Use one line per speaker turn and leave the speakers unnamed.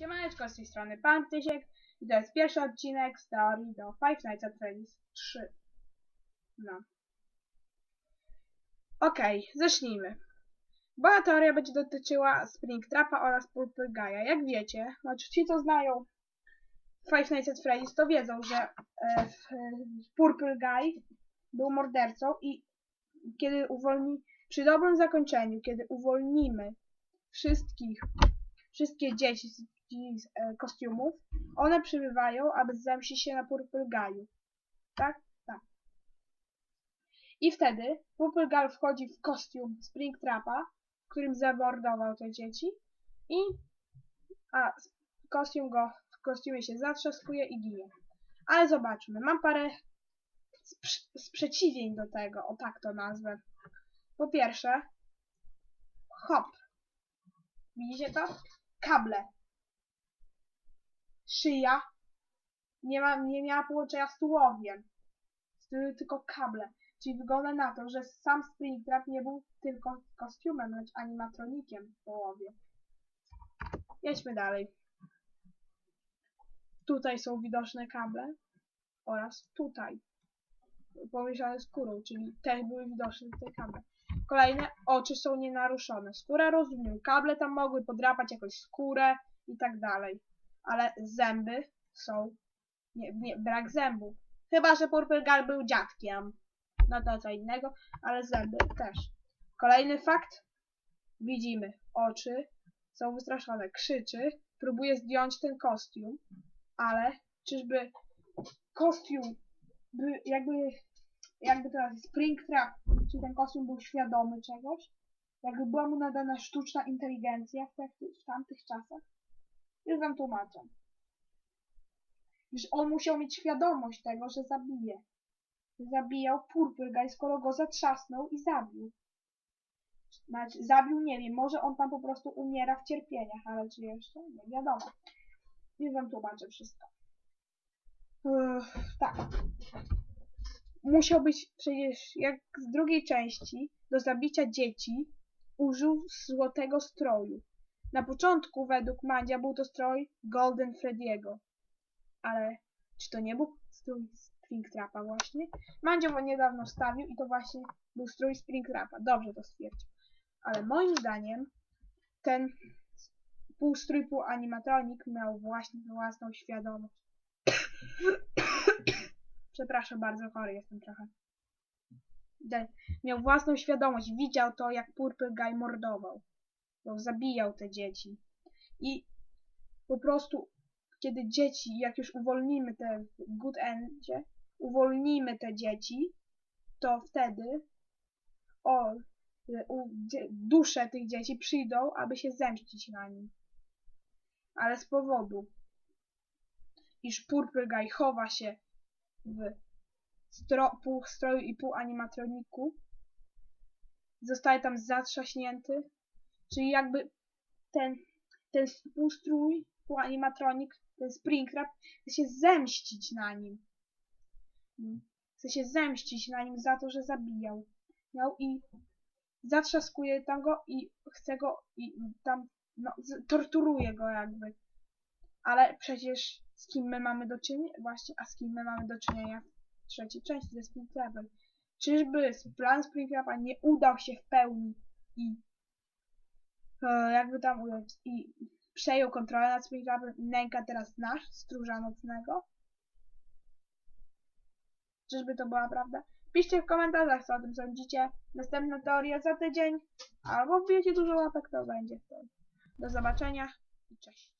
Siemaneczko, z tej strony Pan Tysiek i to jest pierwszy odcinek z teorii do Five Nights at Freddy's 3. No. Okej, zacznijmy. Moja teoria będzie dotyczyła Springtrapa oraz Guy'a. Jak wiecie, znaczy ci co znają Five Nights at Freddy's to wiedzą, że e, Purple Guy był mordercą i kiedy uwolni, przy dobrym zakończeniu, kiedy uwolnimy wszystkich wszystkie dzieci z, z e, kostiumów, one przybywają, aby zemścić się na Purple Guy'u. Tak? Tak. I wtedy Purple Guy wchodzi w kostium Springtrapa, którym zamordował te dzieci i a kostium go w kostiumie się zatrzaskuje i ginie. Ale zobaczmy, mam parę sprz sprzeciwień do tego, o tak to nazwę. Po pierwsze, hop. Widzicie to? Kable. Szyja nie, ma, nie miała połączenia z tułowiem. Tylko kable. Czyli wygląda na to, że sam Springtrap nie był tylko kostiumem, lecz animatronikiem w połowie. Jedźmy dalej. Tutaj są widoczne kable oraz tutaj. Pomieszane skórą, czyli też były widoczne te kable. Kolejne, oczy są nienaruszone. Skóra rozumiem, kable tam mogły podrapać jakąś skórę i tak dalej. Ale zęby są, nie, nie, brak zębów. Chyba, że Purple Guy był dziadkiem. No to co innego, ale zęby też. Kolejny fakt. Widzimy, oczy są wystraszone, krzyczy, próbuje zdjąć ten kostium, ale czyżby kostium by jakby jakby teraz Springtrap, czy ten kostium był świadomy czegoś, jakby była mu nadana sztuczna inteligencja w, w tamtych czasach. Już wam tłumaczę. Że on musiał mieć świadomość tego, że zabije. Zabijał Purple Guy, skoro go zatrzasnął i zabił. Znaczy, zabił, nie wiem, może on tam po prostu umiera w cierpieniach, ale czy jeszcze? Nie wiadomo. Już wam tłumaczę wszystko. Uff, tak musiał być przecież jak z drugiej części do zabicia dzieci użył złotego stroju. Na początku według Mandzia był to stroj Golden Freddy'ego. Ale czy to nie był strój Springtrapa właśnie? Mandzio go niedawno wstawił i to właśnie był strój Springtrapa. Dobrze to stwierdził. Ale moim zdaniem ten pół animatronik miał właśnie własną świadomość. Przepraszam bardzo, chory jestem trochę. Miał własną świadomość, widział to, jak Purple Guy mordował. Bo zabijał te dzieci. I po prostu, kiedy dzieci, jak już uwolnimy te w good endzie, uwolnimy te dzieci, to wtedy o, u, dusze tych dzieci przyjdą, aby się zemścić na nim. Ale z powodu, iż Purple Guy chowa się w stro, pół stroju i pół animatroniku. Zostaje tam zatrzaśnięty. Czyli jakby ten, ten półstrój, pół animatronik, ten Springtrap chce się zemścić na nim. Chce się zemścić na nim za to, że zabijał. No i zatrzaskuje tam go i chce go i tam no, torturuje go jakby. Ale przecież z kim my mamy do czynienia? Właśnie, a z kim my mamy do czynienia w trzeciej części ze Springtrapem? Czyżby plan Springtrapa nie udał się w pełni i e, jakby tam ująć, i przejął kontrolę nad Springtrapem i nęka teraz nasz, stróża nocnego? Czyżby to była prawda? Piszcie w komentarzach, co o tym sądzicie. Następna teoria za tydzień. Albo wbijecie dużo łapek, to będzie wtedy. Do zobaczenia i cześć.